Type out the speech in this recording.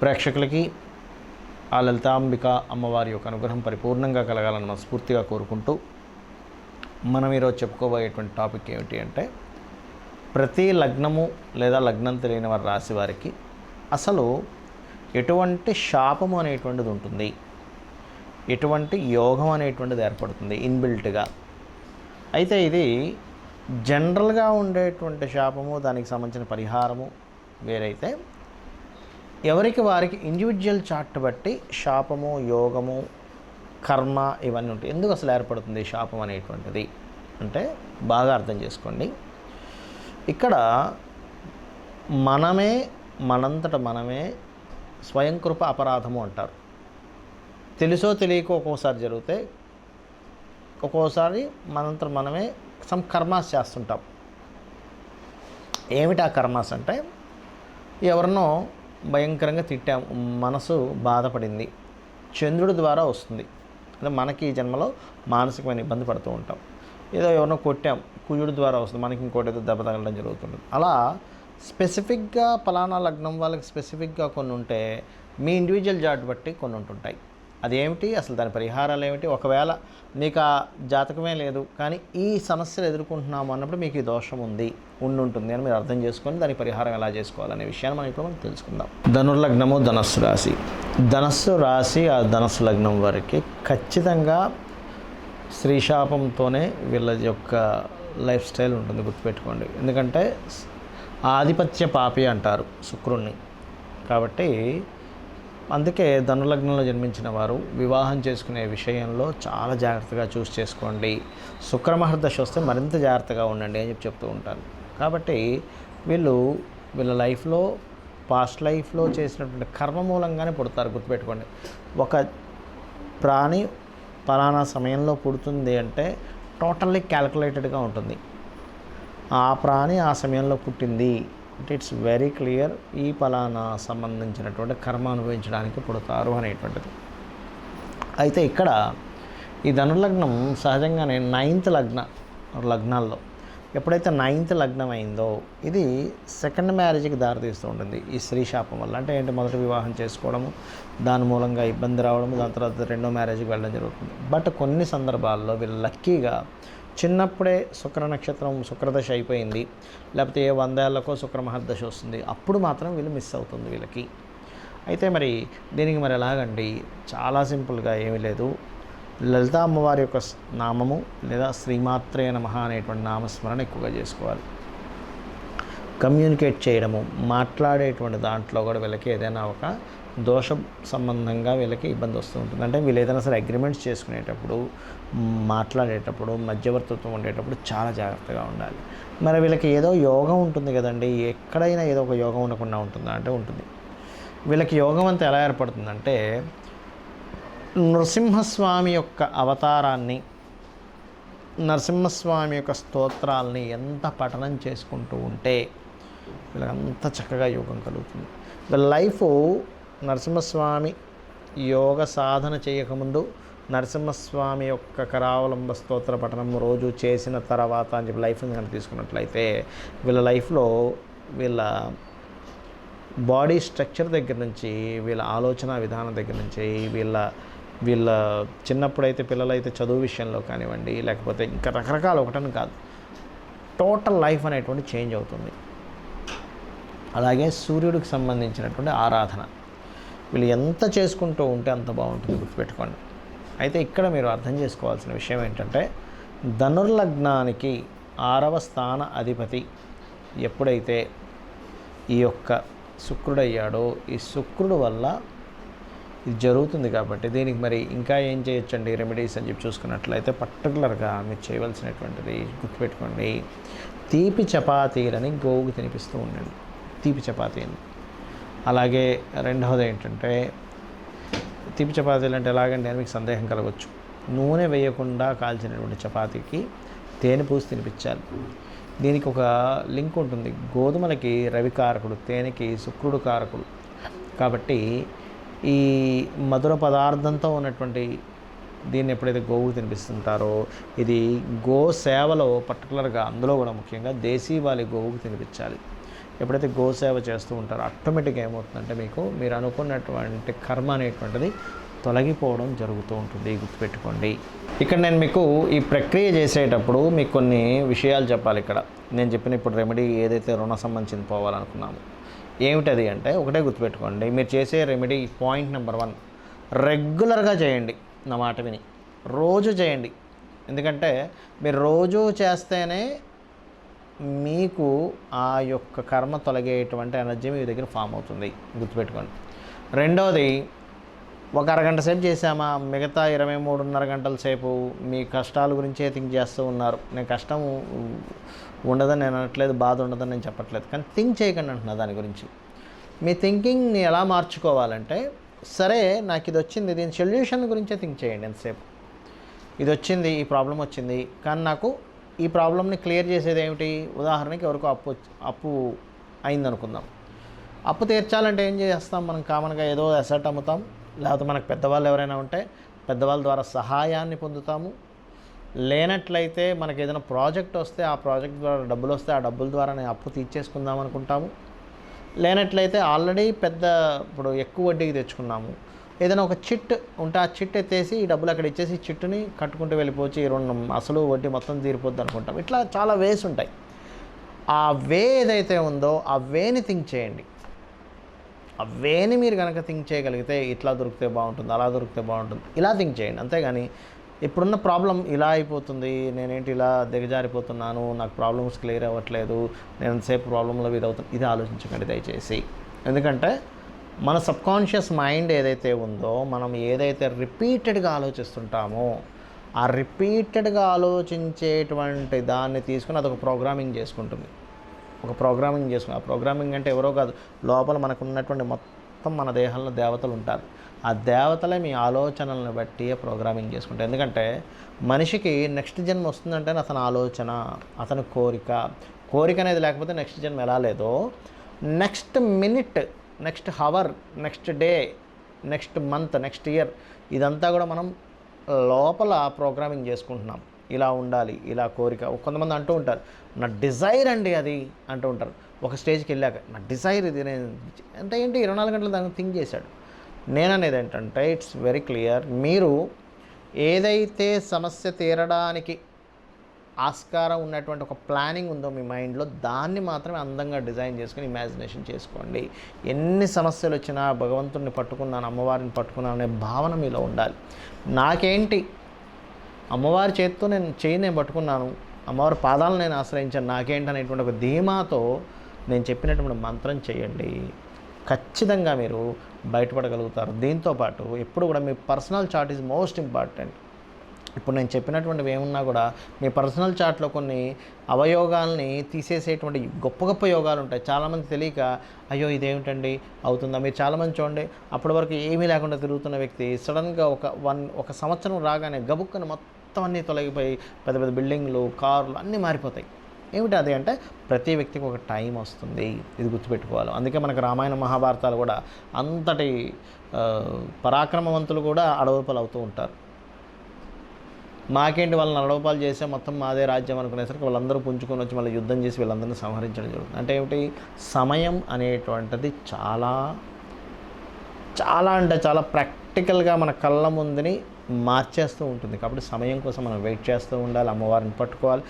ప్రేక్షకులకి ఆ లలితాంబిక అమ్మవారి యొక్క అనుగ్రహం పరిపూర్ణంగా కలగాలని మనస్ఫూర్తిగా కోరుకుంటూ మనం ఈరోజు చెప్పుకోబోయేటువంటి టాపిక్ ఏమిటి అంటే ప్రతి లగ్నము లేదా లగ్నం తెలియని వారి రాశి వారికి అసలు ఎటువంటి శాపము అనేటువంటిది ఉంటుంది. ఎటువంటి యోగం అనేటువంటిది ఏర్పడుతుంది ఇన్బిల్ట్గా. అయితే ఇది జనరల్గా ఉండేటువంటి శాపము దానికి సంబంధించిన పరిహారము వేరైతే ఎవరికి వారికి ఇండివిజువల్ చార్ట్ బట్టి శాపము యోగము కర్మ ఇవన్నీ ఉంటాయి. ఎందుకు అసలు ఏర్పడుతుంది శాపం అనేటువంటిది? అంటే బాగా అర్థం చేసుకోండి. ఇక్కడ మనమే మనంతట మనమే స్వయం కృప అపరాధము అంటారు. తెలుసో తెలియకో ఒక్కోసారి జరిగితే ఒక్కోసారి మనంతట మనమే సమ్ కర్మాస్ చేస్తుంటాం. ఏమిటి ఆ కర్మాస్ అంటే ఎవరినో భయంకరంగా తిట్టాం. మనసు బాధపడింది. చంద్రుడి ద్వారా వస్తుంది. అంటే మనకి ఈ జన్మలో మానసికమైన ఇబ్బంది పడుతూ ఉంటాం. ఏదో ఎవరినో కొట్టాం. కుజుడి ద్వారా వస్తుంది. మనకి ఇంకోటి ఏదో దెబ్బ తగలడం జరుగుతుంది. అలా స్పెసిఫిక్గా ఫలానా లగ్నం వాళ్ళకి స్పెసిఫిక్గా కొన్ని ఉంటే మీ ఇండివిజువల్ జాట్ బట్టి కొన్ని ఉంటుంటాయి. అదేమిటి? అసలు దాని పరిహారాలు ఏమిటి ఒకవేళ మీకు ఆ జాతకమే లేదు కానీ ఈ సమస్యలు ఎదుర్కొంటున్నాము అన్నప్పుడు మీకు ఈ దోషం ఉంది ఉండి ఉంటుంది అని మీరు అర్థం చేసుకొని దాని పరిహారం ఎలా చేసుకోవాలనే విషయాన్ని మనం ఇప్పుడు మనం తెలుసుకుందాం. ధనుర్లగ్నము ధనస్సు రాశి. ధనస్సు రాశి ఆ ధనస్సు లగ్నం వరకు ఖచ్చితంగా శ్రీశాపంతోనే వీళ్ళ యొక్క లైఫ్ స్టైల్ ఉంటుంది గుర్తుపెట్టుకోండి. ఎందుకంటే ఆధిపత్య పాపి అంటారు శుక్రుణ్ణి. కాబట్టి అందుకే ధనులగ్నంలో జన్మించిన వారు వివాహం చేసుకునే విషయంలో చాలా జాగ్రత్తగా చూస్ చేసుకోండి. శుక్రమహర్దశ వస్తే మరింత జాగ్రత్తగా ఉండండి అని చెప్పి చెప్తూ ఉంటారు. కాబట్టి వీళ్ళు వీళ్ళ లైఫ్లో పాస్ట్ లైఫ్లో చేసినటువంటి కర్మ మూలంగానే పుడతారు గుర్తుపెట్టుకోండి. ఒక ప్రాణి పలానా సమయంలో పుడుతుంది అంటే టోటల్లీ క్యాలిక్యులేటెడ్గా ఉంటుంది. ఆ ప్రాణి ఆ సమయంలో పుట్టింది. అంటే ఇట్స్ వెరీ క్లియర్ ఈ ఫలానా సంబంధించినటువంటి కర్మ అనుభవించడానికి పుడతారు అనేటువంటిది. అయితే ఇక్కడ ఈ ధనులగ్నం సహజంగానే నైన్త్ లగ్న లగ్నాల్లో ఎప్పుడైతే నైన్త్ లగ్నం అయిందో ఇది సెకండ్ మ్యారేజ్కి దారితీస్తూ ఉంటుంది ఈ స్త్రీ శాపం వల్ల. అంటే ఏంటి? మొదటి వివాహం చేసుకోవడము దాని మూలంగా ఇబ్బంది రావడము దాని తర్వాత రెండో మ్యారేజ్కి వెళ్ళడం జరుగుతుంది. బట్ కొన్ని సందర్భాల్లో వీళ్ళు లక్కీగా చిన్నప్పుడే శుక్ర నక్షత్రం శుక్రదశ అయిపోయింది. లేకపోతే ఏ వందేళ్ళకో శుక్ర మహర్దశ వస్తుంది. అప్పుడు మాత్రం వీళ్ళు మిస్ అవుతుంది వీళ్ళకి. అయితే మరి దీనికి మరి ఎలాగండి? చాలా సింపుల్గా ఏమీ లేదు. లలిత అమ్మవారి యొక్క నామము లేదా శ్రీమాత్రే నమ అనేటువంటి నామస్మరణ ఎక్కువగా చేసుకోవాలి. కమ్యూనికేట్ చేయడము మాట్లాడేటువంటి దాంట్లో కూడా వీళ్ళకి ఏదైనా ఒక దోష సంబంధంగా వీళ్ళకి ఇబ్బంది వస్తూ ఉంటుంది. అంటే వీళ్ళు ఏదైనా సరే అగ్రిమెంట్స్ చేసుకునేటప్పుడు మాట్లాడేటప్పుడు మధ్యవర్తిత్వం ఉండేటప్పుడు చాలా జాగ్రత్తగా ఉండాలి. మరి వీళ్ళకి ఏదో యోగం ఉంటుంది కదండి. ఎక్కడైనా ఏదో ఒక యోగం ఉండకుండా ఉంటుందా? అంటే ఉంటుంది. వీళ్ళకి యోగం అంతా ఎలా ఏర్పడుతుందంటే నృసింహస్వామి యొక్క అవతారాన్ని నరసింహస్వామి యొక్క స్తోత్రాలని ఎంత పఠనం చేసుకుంటూ ఉంటే వీళ్ళకి అంత చక్కగా యోగం కలుగుతుంది. లైఫ్ నరసింహస్వామి యోగ సాధన చేయకముందు నరసింహస్వామి యొక్క కరావలంబ స్తోత్ర పఠనం రోజు చేసిన తర్వాత అని చెప్పి లైఫ్ని కనుక తీసుకున్నట్లయితే వీళ్ళ లైఫ్లో వీళ్ళ బాడీ స్ట్రక్చర్ దగ్గర నుంచి వీళ్ళ ఆలోచన విధానం దగ్గర నుంచి వీళ్ళ వీళ్ళ చిన్నప్పుడైతే పిల్లలైతే చదువు విషయంలో కానివ్వండి లేకపోతే ఇంకా రకరకాల ఒకటని కాదు. టోటల్ లైఫ్ అనేటువంటి చేంజ్ అవుతుంది. అలాగే సూర్యుడికి సంబంధించినటువంటి ఆరాధన. వీళ్ళు ఎంత చేసుకుంటూ ఉంటే అంత బాగుంటుంది గుర్తుపెట్టుకోండి. అయితే ఇక్కడ మీరు అర్థం చేసుకోవాల్సిన విషయం ఏంటంటే ధనుర్లగ్నానికి ఆరవ స్థాన అధిపతి ఎప్పుడైతే ఈ యొక్క శుక్రుడయ్యాడో ఈ శుక్రుడు వల్ల ఇది జరుగుతుంది కాబట్టి దీనికి మరి ఇంకా ఏం చేయొచ్చండి? రెమెడీస్ అని చెప్పి చూసుకున్నట్లయితే పర్టికులర్గా మీరు చేయవలసినటువంటిది గుర్తుపెట్టుకోండి. తీపి చపాతీలని గోవుకి తినిపిస్తూ ఉండండి. తీపి చపాతీని అలాగే రెండవది ఏంటంటే తీపి చపాతీలు అంటే ఎలాగంటే మీకు సందేహం కలగవచ్చు నూనె వేయకుండా కాల్చినటువంటి చపాతీకి తేనె పూసి తినిపించాలి. దీనికి ఒక లింక్ ఉంటుంది. గోధుమలకి రవి కారకుడు తేనెకి శుక్రుడు కారకుడు. కాబట్టి ఈ మధుర పదార్థంతో ఉన్నటువంటి దీన్ని ఎప్పుడైతే గోవుకు తినిపిస్తుంటారో ఇది గో సేవలో పర్టికులర్గా అందులో కూడా ముఖ్యంగా దేశీవాలి గోవుకు తినిపించాలి. ఎప్పుడైతే గోసేవ చేస్తూ ఉంటారో ఆటోమేటిక్గా ఏమవుతుందంటే మీకు మీరు అనుకున్నటువంటి కర్మ అనేటువంటిది తొలగిపోవడం జరుగుతూ ఉంటుంది. గుర్తుపెట్టుకోండి. ఇక్కడ నేను మీకు ఈ ప్రక్రియ చేసేటప్పుడు మీకు కొన్ని విషయాలు చెప్పాలి ఇక్కడ. నేను చెప్పిన ఇప్పుడు రెమెడీ ఏదైతే రుణ సంబంధించింది పోవాలనుకున్నాము ఏమిటది అంటే ఒకటే గుర్తుపెట్టుకోండి. మీరు చేసే రెమెడీ పాయింట్ నెంబర్ వన్ రెగ్యులర్గా చేయండి. నా మాట విని. రోజు చేయండి. ఎందుకంటే మీరు రోజు చేస్తేనే మీకు ఆ యొక్క కర్మ తొలగేటువంటి ఎనర్జీ మీ దగ్గర ఫామ్ అవుతుంది. గుర్తుపెట్టుకోండి. రెండవది ఒక అరగంట సేపు చేసామా మిగతా ఇరవై మూడున్నర గంటల సేపు మీ కష్టాల గురించే థింక్ చేస్తూ ఉన్నారు. నేను కష్టం ఉండదని నేను అనట్లేదు బాధ ఉండదని నేను చెప్పట్లేదు. కానీ థింక్ చేయకండి అంటున్నా దాని గురించి. మీ థింకింగ్ని ఎలా మార్చుకోవాలంటే సరే నాకు ఇది వచ్చింది దీని సొల్యూషన్ గురించే థింక్ చేయండి ఎంతసేపు. ఇది వచ్చింది ఈ ప్రాబ్లం వచ్చింది కానీ నాకు ఈ ప్రాబ్లమ్ని క్లియర్ చేసేది ఏమిటి ఉదాహరణకి ఎవరికో అప్పు అప్పు అయిందనుకుందాం. అప్పు తీర్చాలంటే ఏం చేస్తాం? మనం కామన్గా ఏదో అసెట్ అమ్ముతాం. లేకపోతే మనకు పెద్దవాళ్ళు ఎవరైనా ఉంటే పెద్దవాళ్ళ ద్వారా సహాయాన్ని పొందుతాము. లేనట్లయితే మనకి ఏదైనా ప్రాజెక్ట్ వస్తే ఆ ప్రాజెక్ట్ ద్వారా డబ్బులు వస్తే ఆ డబ్బుల ద్వారా నేను అప్పు తీర్చేసుకుందాం అనుకుంటాము. లేనట్లయితే ఆల్రెడీ పెద్ద ఇప్పుడు ఎక్కువ వడ్డీకి తెచ్చుకున్నాము. ఏదైనా ఒక చిట్ ఉంటే ఆ చిట్ ఎత్తేసి ఈ డబ్బులు అక్కడ ఇచ్చేసి చిట్టుని కట్టుకుంటూ వెళ్ళిపోవచ్చు. ఈ రెండు అసలు వడ్డీ మొత్తం తీరిపోద్ది అనుకుంటాం. ఇట్లా చాలా వేస్ ఉంటాయి. ఆ వే ఏదైతే ఉందో ఆ వేని థింక్ చేయండి. ఆ వేని మీరు కనుక థింక్ చేయగలిగితే ఇట్లా దొరికితే బాగుంటుంది అలా దొరికితే బాగుంటుంది. ఇలా థింక్ చేయండి. అంతేగాని ఇప్పుడున్న ప్రాబ్లం ఇలా అయిపోతుంది నేనేంటి ఇలా దిగజారిపోతున్నాను నాకు ప్రాబ్లమ్స్ క్లియర్ అవ్వట్లేదు నేను సేపు ప్రాబ్లంలో ఇది అవుతుంది ఇది ఆలోచించకండి దయచేసి. ఎందుకంటే మన సబ్కాన్షియస్ మైండ్ ఏదైతే ఉందో మనం ఏదైతే రిపీటెడ్గా ఆలోచిస్తుంటామో ఆ రిపీటెడ్గా ఆలోచించేటువంటి దాన్ని తీసుకుని అదొక ప్రోగ్రామింగ్ చేసుకుంటుంది. ఒక ప్రోగ్రామింగ్ చేసుకుని ఆ ప్రోగ్రామింగ్ అంటే ఎవరో కాదు లోపల మనకు ఉన్నటువంటి మొత్తం మన దేహంలో దేవతలు ఉంటారు. ఆ దేవతలే మీ ఆలోచనలను బట్టి ప్రోగ్రామింగ్ చేసుకుంటారు. ఎందుకంటే మనిషికి నెక్స్ట్ జన్మ వస్తుందంటే అతని ఆలోచన అతని కోరిక. కోరిక అనేది లేకపోతే నెక్స్ట్ జన్మ ఎలా లేదో next minute next hour next day next month next year ఇదంతా కూడా మనం లోపల ప్రోగ్రామింగ్ చేసుకుంటున్నాం. ఇలా ఉండాలి ఇలా కోరిక. కొంతమంది అంటూ ఉంటారు నా డిజైర్ అండి అది అంటూ ఉంటారు. ఒక స్టేజ్కి వెళ్ళాక నా డిజైర్ ఇది నేను అంటే ఏంటి? ఇరవై నాలుగు గంటలు దాన్ని థింక్ చేశాడు. నేననేది ఏంటంటే ఇట్స్ వెరీ క్లియర్. మీరు ఏదైతే సమస్య తీరడానికి ఆస్కారం ఉన్నటువంటి ఒక ప్లానింగ్ ఉందో మీ మైండ్లో దాన్ని మాత్రమే అందంగా డిజైన్ చేసుకుని ఇమాజినేషన్ చేసుకోండి. ఎన్ని సమస్యలు వచ్చినా భగవంతుడిని పట్టుకున్నాను అమ్మవారిని పట్టుకున్నాను అనే భావన మీలో ఉండాలి. నాకేంటి? అమ్మవారి చేతితో నేను చేయి నేను పట్టుకున్నాను అమ్మవారి పాదాలను నేను ఆశ్రయించాను నాకేంటి అనేటువంటి ఒక ధీమాతో నేను చెప్పినటువంటి మంత్రం చేయండి. ఖచ్చితంగా మీరు బయటపడగలుగుతారు. దీంతోపాటు ఎప్పుడు కూడా మీ personal chart is most important. ఇప్పుడు నేను చెప్పినటువంటివి ఏమున్నా కూడా మీ పర్సనల్ చార్ట్లో కొన్ని అవయోగాల్ని తీసేసేటువంటి గొప్ప గొప్ప యోగాలు ఉంటాయి. చాలామంది తెలియక అయ్యో ఇదేమిటండి? అవుతుందా? మీరు చాలామంది చూడండి. అప్పటి వరకు ఏమీ లేకుండా తిరుగుతున్న వ్యక్తి సడన్గా ఒక వన్ ఒక సంవత్సరం రాగానే గబుక్కని మొత్తం అన్నీ తొలగిపోయి పెద్ద పెద్ద బిల్డింగ్లు కార్లు అన్నీ మారిపోతాయి. ఏమిటి అది అంటే ప్రతి వ్యక్తికి ఒక టైం వస్తుంది. ఇది గుర్తుపెట్టుకోవాలి. అందుకే మనకు రామాయణ మహాభారతాలు కూడా అంతటి పరాక్రమవంతులు కూడా అడవులపలు అవుతూ ఉంటారు. మాకేంటి వాళ్ళని నడవపాలు చేస్తే మొత్తం మాదే రాజ్యం అనుకునేసరికి వాళ్ళందరూ పుంజుకొని వచ్చి మళ్ళీ యుద్ధం చేసి వీళ్ళందరినీ సంహరించడం జరుగుతుంది. అంటే ఏమిటి? సమయం అనేటువంటిది చాలా చాలా అంటే చాలా ప్రాక్టికల్గా మన కళ్ళ ముందుని మార్చేస్తూ ఉంటుంది. కాబట్టి సమయం కోసం మనం వెయిట్ చేస్తూ ఉండాలి అమ్మవారిని పట్టుకోవాలి.